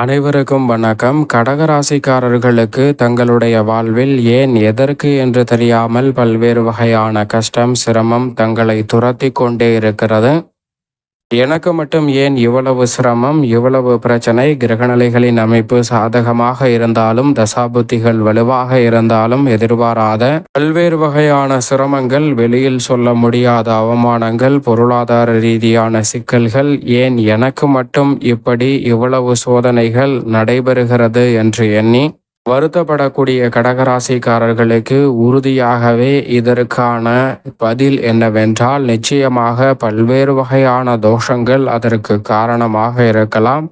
அனைவருக்கும் வணக்கம். கடகராசிக்காரர்களுக்கு தங்களுடைய வாழ்வில் ஏன் எதற்கு என்று தெரியாமல் பல்வேறு வகையான கஷ்டம் சிரமம் தங்களை துரத்தி கொண்டே இருக்கிறது. எனக்கு மட்டும் ஏன் இவ்வளவு சிரமம் இவ்வளவு பிரச்சனை? கிரகநிலைகளின் அமைப்பு சாதகமாக இருந்தாலும் தசாபுத்திகள் வலுவாக இருந்தாலும் எதிர்பாராத பல்வேறு வகையான சிரமங்கள் வெளியில் சொல்ல முடியாத அவமானங்கள் பொருளாதார ரீதியான சிக்கல்கள் ஏன் எனக்கு மட்டும் இப்படி இவ்வளவு சோதனைகள் நடைபெறுகிறது என்று எண்ணி வருத்தப்படக்கூடிய கடகராசிக்காரர்களுக்கு உறுதியாகவே இதற்கான பதில் என்னவென்றால் நிச்சயமாக பல்வேறு வகையான தோஷங்கள் அதற்கு காரணமாக இருக்கலாம்.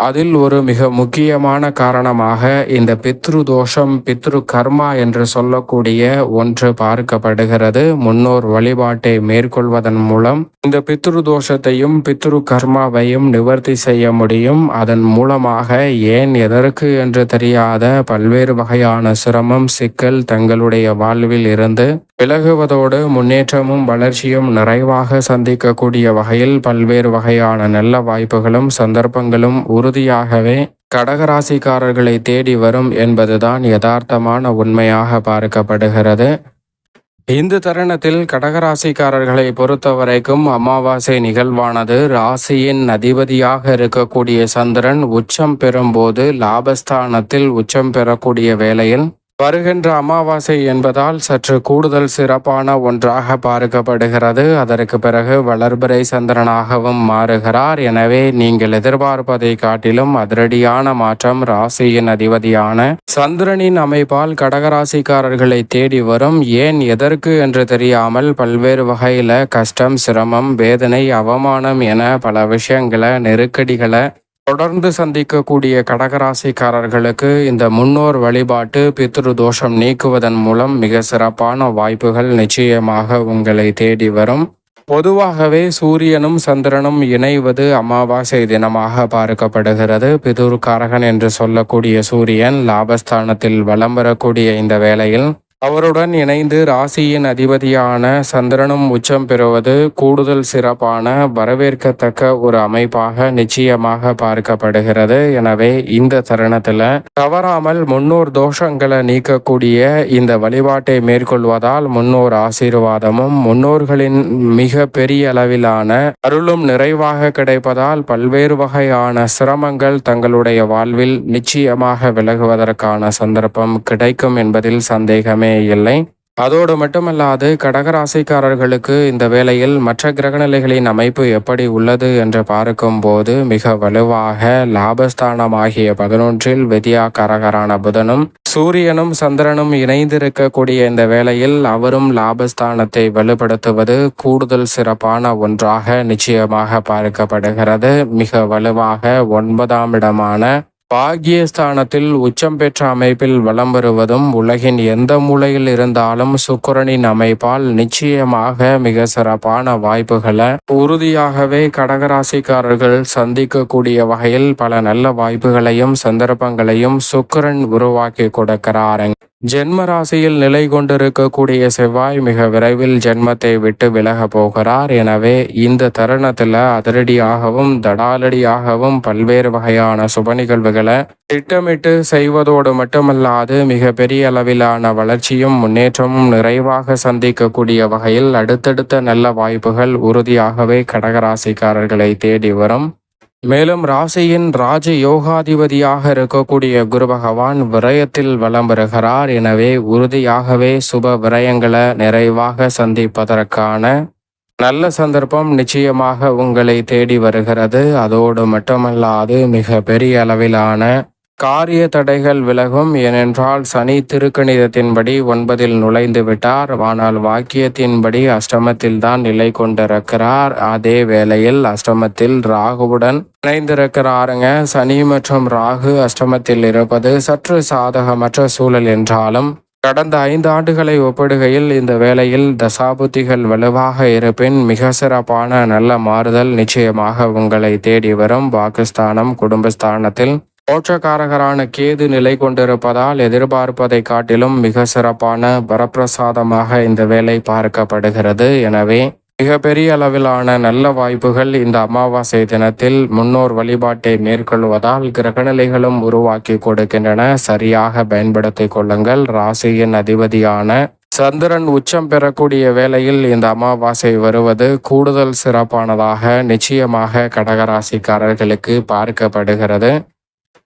அதில் ஒரு மிக முக்கியமான காரணமாக இந்த பித்ரு தோஷம் பித்ரு கர்மா என்று சொல்லக்கூடிய ஒன்று பார்க்கப்படுகிறது. முன்னோர் வழிபாட்டை மேற்கொள்வதன் மூலம் இந்த பித்ரு தோஷத்தையும் பித்ரு கர்மாவையும் நிவர்த்தி செய்ய முடியும். அதன் மூலமாக ஏன் எதற்கு என்று தெரியாத பல்வேறு வகையான சிரமம் சிக்கல் தங்களுடைய வாழ்வில் இருந்து விலகுவதோடு முன்னேற்றமும் வளர்ச்சியும் நிறைவாக சந்திக்கக்கூடிய வகையில் பல்வேறு வகையான நல்ல வாய்ப்புகளும் சந்தர்ப்பங்களும் உறுதியாகவே கடகராசிக்காரர்களை தேடி வரும் என்பதுதான் யதார்த்தமான உண்மையாக பார்க்கப்படுகிறது. இந்த தருணத்தில் கடகராசிக்காரர்களை பொறுத்தவரைக்கும் அமாவாசை நிகழ்வானது ராசியின் அதிபதியாக இருக்கக்கூடிய சந்திரன் உச்சம் பெறும்போது லாபஸ்தானத்தில் உச்சம் பெறக்கூடிய வேளையில் வருகின்ற அமாவாசை என்பதால் சற்று கூடுதல் சிறப்பான ஒன்றாக பார்க்கப்படுகிறது. அதற்கு பிறகு வளர்பிறை சந்திரனாகவும் மாறுகிறார். எனவே நீங்கள் எதிர்பார்ப்பதை காட்டிலும் அதிரடியான மாற்றம் ராசியின் அதிபதியான சந்திரனின் அமைப்பால் கடகராசிக்காரர்களை தேடி வரும். ஏன் எதற்கு என்று தெரியாமல் பல்வேறு வகையில கஷ்டம் சிரமம் வேதனை அவமானம் என பல விஷயங்களை நெருக்கடிகளை தொடர்ந்து சந்திக்கக்கூடிய கடகராசிக்காரர்களுக்கு இந்த முன்னோர் வழிபாட்டு பித்ரு தோஷம் நீக்குவதன் மூலம் மிக சிறப்பான வாய்ப்புகள் நிச்சயமாக உங்களை தேடி வரும். பொதுவாகவே சூரியனும் சந்திரனும் இணைவது அமாவாசை தினமாக பார்க்கப்படுகிறது. பிதுர்காரகன் என்று சொல்லக்கூடிய சூரியன் லாபஸ்தானத்தில் வலம் வரக்கூடிய இந்த வேளையில் அவருடன் இணைந்து ராசியின் அதிபதியான சந்திரனும் உச்சம் பெறுவது கூடுதல் சிறப்பான வரவேற்கத்தக்க ஒரு அமைப்பாக நிச்சயமாக பார்க்கப்படுகிறது. எனவே இந்த தருணத்தில் தவறாமல் முன்னோர் தோஷங்களை நீக்கக்கூடிய இந்த வழிபாட்டை மேற்கொள்வதால் முன்னோர் ஆசீர்வாதமும் முன்னோர்களின் மிக பெரிய அளவிலான அருளும் நிறைவாக கிடைப்பதால் பல்வேறு வகையான சிரமங்கள் தங்களுடைய வாழ்வில் நிச்சயமாக விலகுவதற்கான சந்தர்ப்பம் கிடைக்கும் என்பதில் சந்தேகமே இல்லை. அதோடு மட்டுமல்லாது கடகராசிக்காரர்களுக்கு இந்த வேளையில் மற்ற கிரகநிலைகளின் அமைப்பு எப்படி உள்ளது என்று பார்க்கும்போது மிக வலுவாக லாபஸ்தானமாகிய பதினொன்றில் வித்யாகாரகரான புதனும் சூரியனும் சந்திரனும் இணைந்திருக்கக்கூடிய இந்த வேளையில் அவரும் லாபஸ்தானத்தை வலுப்படுத்துவது கூடுதல் சிறப்பான ஒன்றாக நிச்சயமாக பார்க்கப்படுகிறது. மிக வலுவாக ஒன்பதாம் இடமான பாகியஸ்தானத்தில் உச்சம் பெற்ற அமைப்பில் வலம் வருவதும் உலகின் எந்த மூலையில் இருந்தாலும் சுக்கரனின் அமைப்பால் நிச்சயமாக மிக சிறப்பான வாய்ப்புகளை உறுதியாகவே கடகராசிக்காரர்கள் சந்திக்கக்கூடிய வகையில் பல நல்ல வாய்ப்புகளையும் சந்தர்ப்பங்களையும் சுக்கரன் உருவாக்கி கொடுக்கிறாருங்க. ஜென்ம ராசியில் நிலை கொண்டிருக்கக்கூடிய செவ்வாய் மிக விரைவில் ஜென்மத்தை விட்டு விலக போகிறார். எனவே இந்த தருணத்தில் அதிரடியாகவும் தடாலடியாகவும் பல்வேறு வகையான சுப நிகழ்வுகளை திட்டமிட்டு செய்வதோடு மட்டுமல்லாது மிக பெரிய அளவிலான வளர்ச்சியும் முன்னேற்றமும் நிறைவாக சந்திக்கக்கூடிய வகையில் அடுத்தடுத்த நல்ல வாய்ப்புகள் உறுதியாகவே கடகராசிக்காரர்களை தேடி வரும். மேலும் ராசியின் ராஜ யோகாதிபதியாக இருக்கக்கூடிய குரு பகவான் விரயத்தில் வலம் வருகிறார். எனவே உறுதியாகவே சுப விரயங்களை நிறைவாக சந்திப்பதற்கான நல்ல சந்தர்ப்பம் நிச்சயமாக உங்களை தேடி வருகிறது. அதோடு மட்டுமல்லாது மிக பெரிய அளவிலான காரிய தடைகள் விலகும் ஏனென்றால் சனி திருக்கணிதத்தின்படி ஒன்பதில் நுழைந்து விட்டார். ஆனால் வாக்கியத்தின்படி அஷ்டமத்தில் தான் நிலை கொண்டிருக்கிறார். அதே வேளையில் அஷ்டமத்தில் ராகுவுடன் இணைந்திருக்கிறாருங்க. சனி மற்றும் ராகு அஷ்டமத்தில் இருப்பது சற்று சாதகமற்ற சூழல் என்றாலும் கடந்த ஐந்து ஆண்டுகளை ஒப்பிடுகையில் இந்த வேளையில் தசாபுத்திகள் வலுவாக இருப்பின் மிக சிறப்பான நல்ல மாறுதல் நிச்சயமாக உங்களை தேடி வரும். பாகிஸ்தானம் குடும்பஸ்தானத்தில் மோட்சக்காரகரான கேது நிலை கொண்டிருப்பதால் எதிர்பார்ப்பதை காட்டிலும் மிக சிறப்பான வரப்பிரசாதமாக இந்த வேலை பார்க்கப்படுகிறது. எனவே மிகப்பெரிய அளவிலான நல்ல வாய்ப்புகள் இந்த அமாவாசை தினத்தில் முன்னோர் வழிபாட்டை மேற்கொள்வதால் கிரகநிலைகளும் உருவாக்கி கொடுக்கின்றன. சரியாக பயன்படுத்திக் கொள்ளுங்கள். ராசியின் அதிபதியான சந்திரன் உச்சம் பெறக்கூடிய வேளையில் இந்த அமாவாசை வருவது கூடுதல் சிறப்பானதாக நிச்சயமாக கடகராசிக்காரர்களுக்கு பார்க்கப்படுகிறது.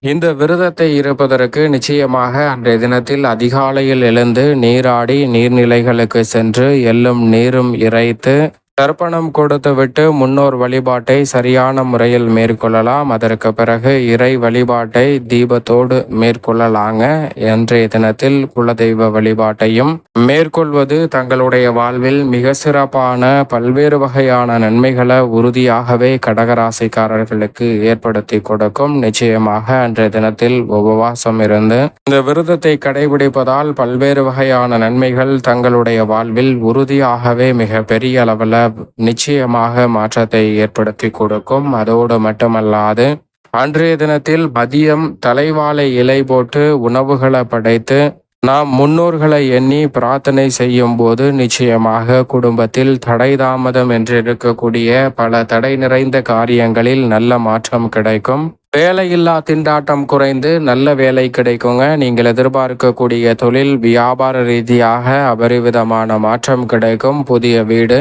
இந்த விரதத்தை இருப்பதற்கு நிச்சயமாக அன்றைய தினத்தில் அதிகாலையில் எழுந்து நீராடி நீர்நிலைகளுக்கு சென்று எள்ளும் நீரும் இறைத்து தர்ப்பணம் கொடுத்துவிட்டு முன்னோர் வழிபாட்டை சரியான முறையில் மேற்கொள்ளலாம். அதற்கு பிறகு இறை வழிபாட்டை தீபத்தோடு மேற்கொள்ளலாங்க. இன்றைய தினத்தில் குலதெய்வ வழிபாட்டையும் மேற்கொள்வது தங்களுடைய வாழ்வில் மிக சிறப்பான பல்வேறு வகையான நன்மைகளை உறுதியாகவே கடகராசிக்காரர்களுக்கு ஏற்படுத்தி கொடுக்கும். நிச்சயமாக அன்றைய தினத்தில் உபவாசம் இருந்து இந்த விரதத்தை கடைபிடிப்பதால் பல்வேறு வகையான நன்மைகள் தங்களுடைய வாழ்வில் உறுதியாகவே மிக பெரிய அளவில் நிச்சயமாக மாற்றத்தை ஏற்படுத்தி கொடுக்கும். அதோடு மட்டுமல்லாது அன்றைய தினத்தில் மதியம் தலைவாழை இலை போட்டு உணவுகளை படைத்து நாம் முன்னோர்களை எண்ணி பிரார்த்தனை செய்யும் போது நிச்சயமாக குடும்பத்தில் தடை தாமதம் என்று இருக்கக்கூடிய பல தடை நிறைந்த காரியங்களில் நல்ல மாற்றம் கிடைக்கும். வேலையில்லா திண்டாட்டம் குறைந்து நல்ல வேலை கிடைக்குங்க. நீங்கள் எதிர்பார்க்கக்கூடிய தொழில் வியாபார ரீதியாக அபரிவிதமான மாற்றம் கிடைக்கும். புதிய வீடு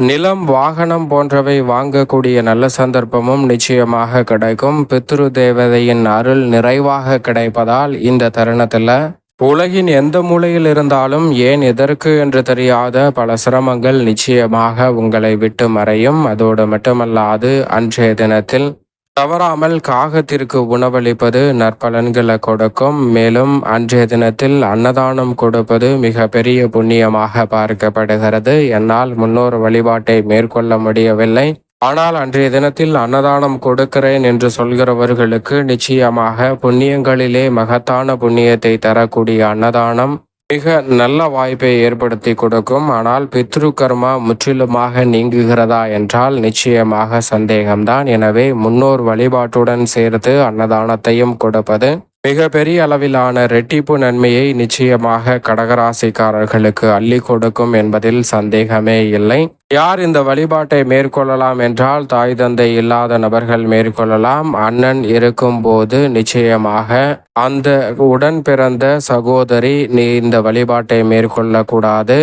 நிலம் வாகனம் போன்றவை வாங்கக்கூடிய நல்ல சந்தர்ப்பமும் நிச்சயமாக கிடைக்கும். பித்ரு தேவதையின் அருள் நிறைவாக கிடைப்பதால் இந்த தருணத்தில் உலகின் எந்த மூலையில் இருந்தாலும் ஏன் எதற்கு என்று தெரியாத பல சிரமங்கள் நிச்சயமாக உங்களை விட்டு மறையும். அதோடு மட்டுமல்லாது அன்றைய தினத்தில் தவறாமல் காகத்திற்கு உணவளிப்பது நற்பலன்களை கொடுக்கும். மேலும் அன்றைய தினத்தில் அன்னதானம் கொடுப்பது மிக பெரிய புண்ணியமாக பார்க்கப்படுகிறது. என்னால் முன்னோர் வழிபாட்டை மேற்கொள்ள முடியவில்லை. ஆனால் அன்றைய தினத்தில் அன்னதானம் கொடுக்கிறேன் என்று சொல்கிறவர்களுக்கு நிச்சயமாக புண்ணியங்களிலே மகத்தான புண்ணியத்தை தரக்கூடிய அன்னதானம் மிக நல்ல வாய்ப்பை ஏற்படுத்தி கொடுக்கும். ஆனால் பித்ரு கர்மா முற்றிலுமாக நீங்குகிறதா என்றால் நிச்சயமாக சந்தேகம்தான். எனவே முன்னோர் வழிபாட்டுடன் சேர்த்து அன்னதானத்தையும் கொடுப்பது மிக பெரிய அளவிலான ரெட்டிப்பு நன்மையை நிச்சயமாக கடகராசிக்காரர்களுக்கு அள்ளி கொடுக்கும் என்பதில் சந்தேகமே இல்லை. யார் இந்த வழிபாட்டை மேற்கொள்ளலாம் என்றால் தாய் தந்தை இல்லாத நபர்கள் மேற்கொள்ளலாம். அண்ணன் இருக்கும் போது நிச்சயமாக அந்த உடன் பிறந்த சகோதரி நீ இந்த வழிபாட்டை மேற்கொள்ளக்கூடாது